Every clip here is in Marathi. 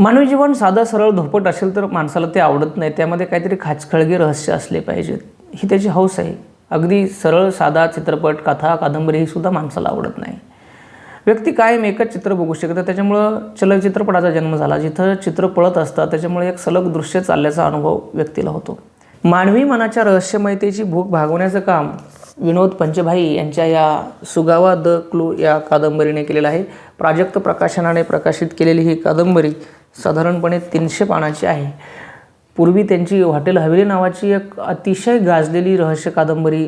मानवी जीवन साधा सरळ धोपट असेल तर माणसाला ते आवडत नाही. त्यामध्ये काहीतरी खाचखळगे रहस्य असले पाहिजेत. ही त्याची हौस आहे. अगदी सरळ साधा चित्रपट कथा कादंबरी ही सुद्धा माणसाला आवडत नाही. व्यक्ती कायम एकच चित्र बघू शकतं. त्याच्यामुळं चलचित्रपटाचा जन्म झाला. जिथं चित्र पळत असतात त्याच्यामुळे एक सलग दृश्य चालल्याचा अनुभव व्यक्तीला होतो. मानवी मनाच्या रहस्यमयतेची भूक भागवण्याचं काम विनोद पंचभाई यांच्या या सुगावा द क्लू या कादंबरीने केलेलं आहे. प्राजक्त प्रकाशनाने प्रकाशित केलेली ही कादंबरी साधारणपणे तीनशे पानाची आहे. पूर्वी त्यांची हॉटेल हवेली नावाची एक अतिशय गाजलेली रहस्य कादंबरी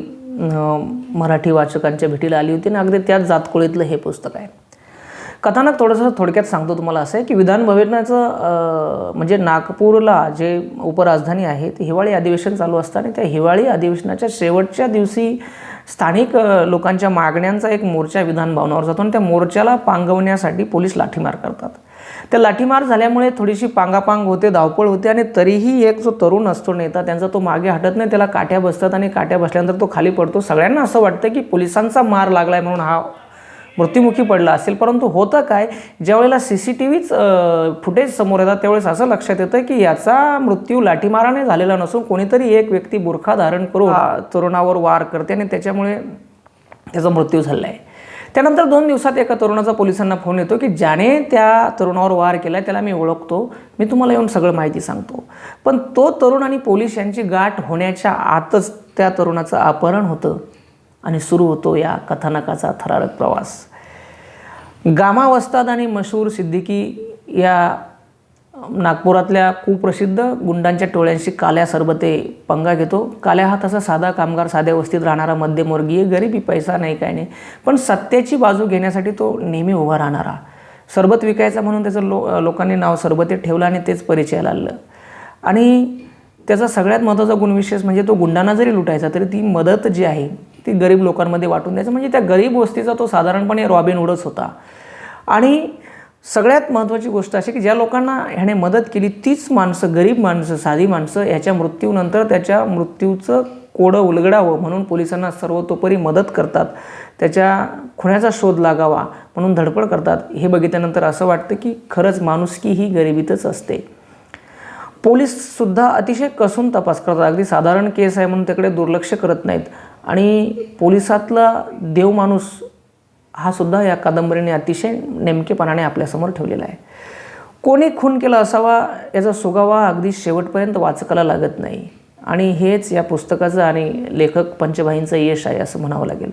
मराठी वाचकांच्या भेटीला आली होती आणि अगदी त्याच जातकुळीतलं हे पुस्तक आहे. कथानक थोडंसं थोडक्यात सांगतो तुम्हाला असं आहे की विधान भवनाचं म्हणजे नागपूरला जे उपराजधानी आहे ते हिवाळी अधिवेशन चालू असतं आणि त्या हिवाळी अधिवेशनाच्या शेवटच्या दिवशी स्थानिक लोकांच्या मागण्यांचा एक मोर्चा विधान भवनावर जातो आणि त्या मोर्चाला पांगवण्यासाठी पोलीस लाठीमार करतात. त्या लाठीमार झाल्यामुळे थोडीशी पांगापांग होते धावपळ होते आणि तरीही एक जो तरुण असतो नेता त्यांचा तो मागे हटत नाही त्याला काट्या बसतात आणि काट्या बसल्यानंतर तो खाली पडतो. सगळ्यांना असं वाटतं की पोलिसांचा मार लागलाय म्हणून हा मृत्युमुखी पडला असेल. परंतु होतं काय? ज्यावेळेला सी सी टी व्हीच फुटेज समोर येतात त्यावेळेस असं लक्षात येतं की याचा मृत्यू लाठीमाराने झालेला नसून कोणीतरी एक व्यक्ती बुरखा धारण करून तरुणावर वार करते आणि त्याच्यामुळे त्याचा मृत्यू झाला आहे त्यानंतर दोन दिवसात एका तरुणाचा पोलिसांना फोन येतो की ज्याने त्या तरुणावर वार केला त्याला मी ओळखतो. मी तुम्हाला येऊन सगळं माहिती सांगतो. पण तो तरुण आणि पोलीस यांची गाठ होण्याच्या आतच त्या तरुणाचं अपहरण होतं. आणि सुरू होतो या कथानकाचा थरारक प्रवास. गामा वस्ताद आणि मशहूर सिद्दीकी या नागपुरातल्या कुप्रसिद्ध गुंडांच्या टोळ्यांशी काल्या सरबते पंगा घेतो. काल्या हा तसा साधा कामगार साध्या वस्तीत राहणारा मध्यमवर्गीय गरिबी पैसा नाही काय नाही पण सत्याची बाजू घेण्यासाठी तो नेहमी उभा राहणारा. सरबत विकायचा म्हणून त्याचं लो लोकांनी नाव सरबते ठेवलं आणि तेच परिचयाला आलं आणि त्याचा सगळ्यात महत्त्वाचा गुणविशेष म्हणजे तो गुंडांना जरी लुटायचा तरी ती मदत जी आहे ती गरीब लोकांमध्ये वाटून द्यायचं. म्हणजे त्या गरीब वस्तीचा तो साधारणपणे रॉबिन उडच होता. आणि सगळ्यात महत्त्वाची गोष्ट अशी की ज्या लोकांना ह्याने मदत केली तीच माणसं गरीब माणसं साधी माणसं ह्याच्या मृत्यूनंतर त्याच्या मृत्यूचं कोडं उलगडावं म्हणून पोलिसांना सर्वतोपरी मदत करतात. त्याच्या खुण्याचा शोध लागावा म्हणून धडपड करतात. हे बघितल्यानंतर असं वाटतं की खरंच माणुसकी ही गरिबीतच असते. पोलीससुद्धा अतिशय कसून तपास करतात. अगदी साधारण केस आहे म्हणून त्याकडे दुर्लक्ष करत नाहीत. आणि पोलिसातला देव माणूस हा सुद्धा या कादंबरीने अतिशय नेमकेपणाने आपल्यासमोर ठेवलेला आहे. कोणी खून केला असावा याचा सुगावा अगदी शेवटपर्यंत वाचकाला लागत नाही. आणि हेच या पुस्तकाचं आणि लेखक पंचभाईंचं यश आहे असं म्हणावं लागेल.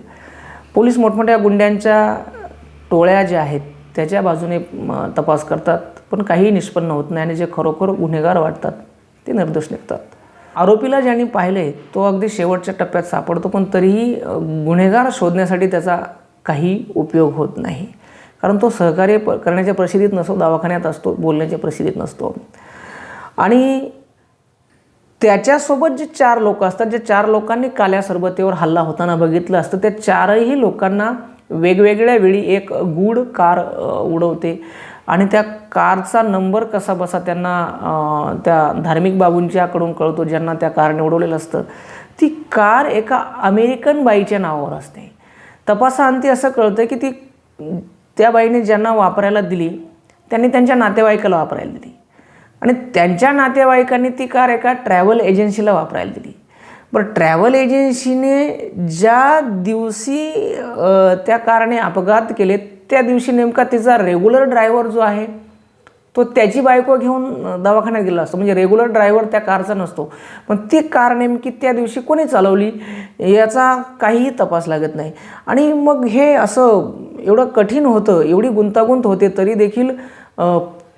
पोलीस मोठमोठ्या गुंड्यांच्या टोळ्या ज्या आहेत त्याच्या बाजूने तपास करतात पण काहीही निष्पन्न होत नाही आणि जे खरोखर गुन्हेगार वाटतात ते निर्दोष निघतात. आरोपीला ज्यांनी पाहिले तो अगदी शेवटच्या टप्प्यात सापडतो पण तरीही गुन्हेगार शोधण्यासाठी त्याचा काही उपयोग होत नाही. कारण तो सहकार्य प करण्याच्या प्रसिद्धीत नसतो दवाखान्यात असतो बोलण्याच्या प्रसिद्धीत नसतो. आणि त्याच्यासोबत जे चार लोक असतात जे चार लोकांनी काल्या सरबतेवर हल्ला होताना बघितलं असतं त्या चारही लोकांना वेगवेगळ्या वेळी एक गूढ कार उडवते. आणि त्या कारचा नंबर कसा बसा त्यांना त्या धार्मिक बाबूंच्याकडून कळतो ज्यांना त्या कारने उडवलेलं असतं. ती कार एका अमेरिकन बाईच्या नावावर असते. तपासाअंती असं कळतं की ती त्या बाईने ज्यांना वापरायला दिली त्यांनी त्यांच्या नातेवाईकाला वापरायला दिली. आणि त्यांच्या नातेवाईकांनी ती कार एका ट्रॅव्हल एजन्सीला वापरायला दिली. बरं ट्रॅव्हल एजन्सीने ज्या दिवशी त्या कारने अपघात केले त्या दिवशी नेमका तिचा रेग्युलर ड्रायव्हर जो आहे तो त्याची बायको घेऊन दवाखान्यात गेला असतो. म्हणजे रेग्युलर ड्रायव्हर त्या कारचा नसतो. पण ती कार नेमकी त्या दिवशी कोणी चालवली याचा काहीही तपास लागत नाही. आणि मग हे असं एवढं कठीण होतं एवढी गुंतागुंत होते तरी देखील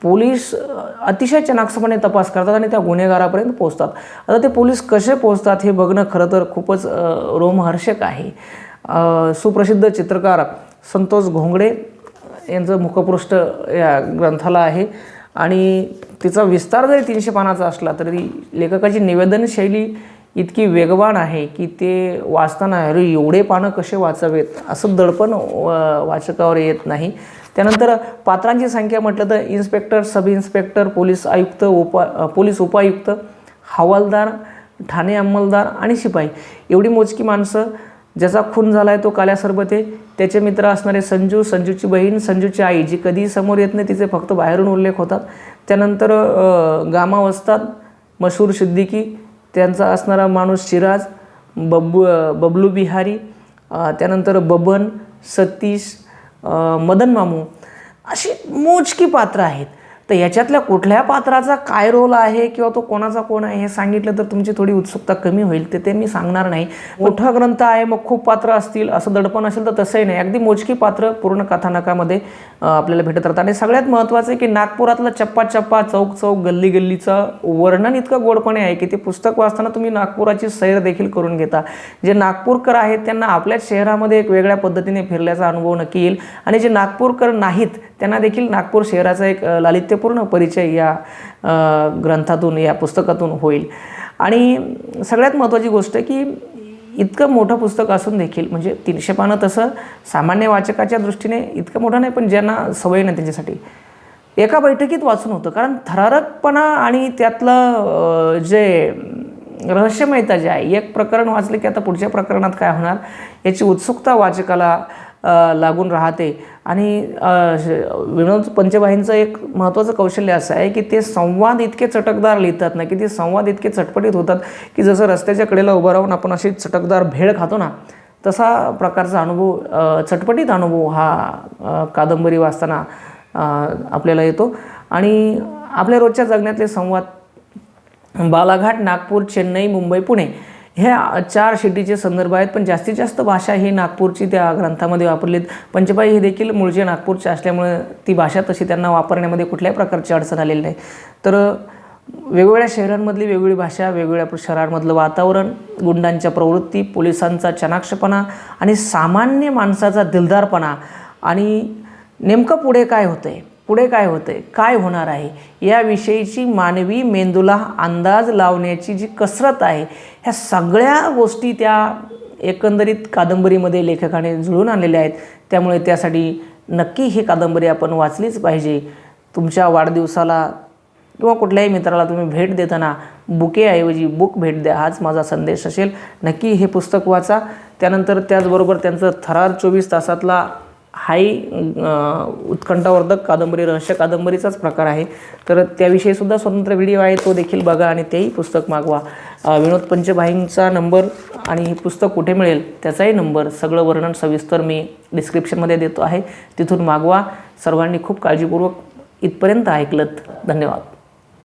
पोलीस अतिशय चनाक्षपणे तपास करतात आणि त्या गुन्हेगारापर्यंत पोहोचतात. आता ते पोलीस कसे पोहोचतात हे बघणं खरं तर खूपच रोमहर्षक आहे. सुप्रसिद्ध चित्रकार संतोष घोंगडे यांचं मुखपृष्ठ या ग्रंथाला आहे. आणि तिचा विस्तार जरी तीनशे पानाचा असला तरी लेखकाची निवेदनशैली इतकी वेगवान आहे की ते वाचताना अरे एवढे पानं कसे वाचावेत? असं दडपण वाचकावर येत नाही. त्यानंतर पात्रांची संख्या म्हटलं तर इन्स्पेक्टर सब इन्स्पेक्टर पोलीस आयुक्त उपा पोलीस उपायुक्त हवालदार ठाणे अंमलदार आणि शिपाई. एवढी मोजकी माणसं ज्याचा खून झाला आहे तो काल्या सरबते त्याचे मित्र असणारे संजू संजूची बहीण संजूची आई जी कधीही समोर येत नाही तिचे फक्त बाहेरून उल्लेख होतात. त्यानंतर गामावस्थात गामा मशहूर सिद्दीकी त्यांचा असणारा माणूस शिराज बब्बू बबलू बिहारी त्यानंतर बबन सतीश मदन मामू अशी मोजकी पात्र आहेत. तर याच्यातल्या कुठल्या पात्राचा काय रोल आहे किंवा तो कोणाचा कोण आहे हे सांगितलं तर तुमची थोडी उत्सुकता कमी होईल तर ते मी सांगणार नाही. मोठा ग्रंथ आहे मग खूप पात्र असतील असं दडपण असेल तर तसंही नाही. अगदी मोजकी पात्र पूर्ण कथानकामध्ये आपल्याला भेटत राहतात. आणि सगळ्यात महत्त्वाचं आहे की नागपुरातलं चप्पा चप्पा चौक चौक गल्ली गल्लीचं वर्णन इतकं गोडपणे आहे की ते पुस्तक वाचताना तुम्ही नागपुराची सैर देखील करून घेता. जे नागपूरकर आहेत त्यांना आपल्याच शहरामध्ये एक वेगळ्या पद्धतीने फिरल्याचा अनुभव नक्की येईल. आणि जे नागपूरकर नाहीत त्यांना देखील नागपूर शहराचा एक लालित्यपूर्ण परिचय या ग्रंथातून या पुस्तकातून होईल. आणि सगळ्यात महत्त्वाची गोष्ट आहे की इतकं मोठं पुस्तक असून देखील म्हणजे तीनशे पानं तसं सामान्य वाचकाच्या दृष्टीने इतकं मोठं नाही पण ज्यांना सवय नाही त्यांच्यासाठी. एका बैठकीत वाचून होतं कारण थरारकपणा आणि त्यातलं जे रहस्यमयता जे आहे एक प्रकरण वाचले की आता पुढच्या प्रकरणात काय होणार? याची उत्सुकता वाचकाला लागून राहते. आणि विनोद पंचबाईंचं एक महत्त्वाचं कौशल्य असं आहे की ते संवाद इतके चटकदार लिहितात ना की ते संवाद इतके चटपटीत होतात की जसं रस्त्याच्या कडेला उभं राहून आपण अशी चटकदार भेळ खातो ना तसा प्रकारचा अनुभव चटपटीत अनुभव हा कादंबरी वाचताना आपल्याला येतो. आणि आपल्या रोजच्या जगण्यातले संवाद बालाघाट नागपूर चेन्नई मुंबई पुणे ह्या चार सिटीचे संदर्भ आहेत. पण जास्तीत जास्त भाषा ही नागपूरची त्या ग्रंथामध्ये वापरलीत. पंचबाई हे देखील मूळचे नागपूरचे असल्यामुळे ती भाषा तशी त्यांना वापरण्यामध्ये कुठल्याही प्रकारची अडचण आलेली नाही. तर वेगवेगळ्या शहरांमधली वेगवेगळी भाषा वेगवेगळ्या शहरांमधलं वातावरण गुंडांच्या प्रवृत्ती पोलिसांचा चनाक्षपणा आणि सामान्य माणसाचा दिलदारपणा आणि नेमकं पुढे काय होतं आहे पुढे काय होतंय? काय होणार आहे? याविषयीची मानवी मेंदूला अंदाज लावण्याची जी कसरत आहे ह्या सगळ्या गोष्टी त्या एकंदरीत कादंबरीमध्ये लेखकाने जुळून आणलेल्या आहेत. त्यामुळे त्यासाठी नक्की ही कादंबरी आपण वाचलीच पाहिजे. तुमच्या वाढदिवसाला किंवा कुठल्याही मित्राला तुम्ही भेट देताना बुकेऐवजी बुक भेट द्या. हाच माझा संदेश असेल. नक्की हे पुस्तक वाचा. त्यानंतर त्याचबरोबर त्यांचं थरार चोवीस तासातला हाही उत्कंठावर्धक कादंबरी रहस्य कादंबरीचाच प्रकार आहे. तर त्याविषयीसुद्धा स्वतंत्र व्हिडिओ आहे तो देखील बघा आणि तेही पुस्तक मागवा. विनोद पंचभाईंचा नंबर आणि हे पुस्तक कुठे मिळेल त्याचाही नंबर सगळं वर्णन सविस्तर मी डिस्क्रिप्शनमध्ये देतो आहे. तिथून मागवा. सर्वांनी खूप काळजीपूर्वक इथपर्यंत ऐकलत. धन्यवाद.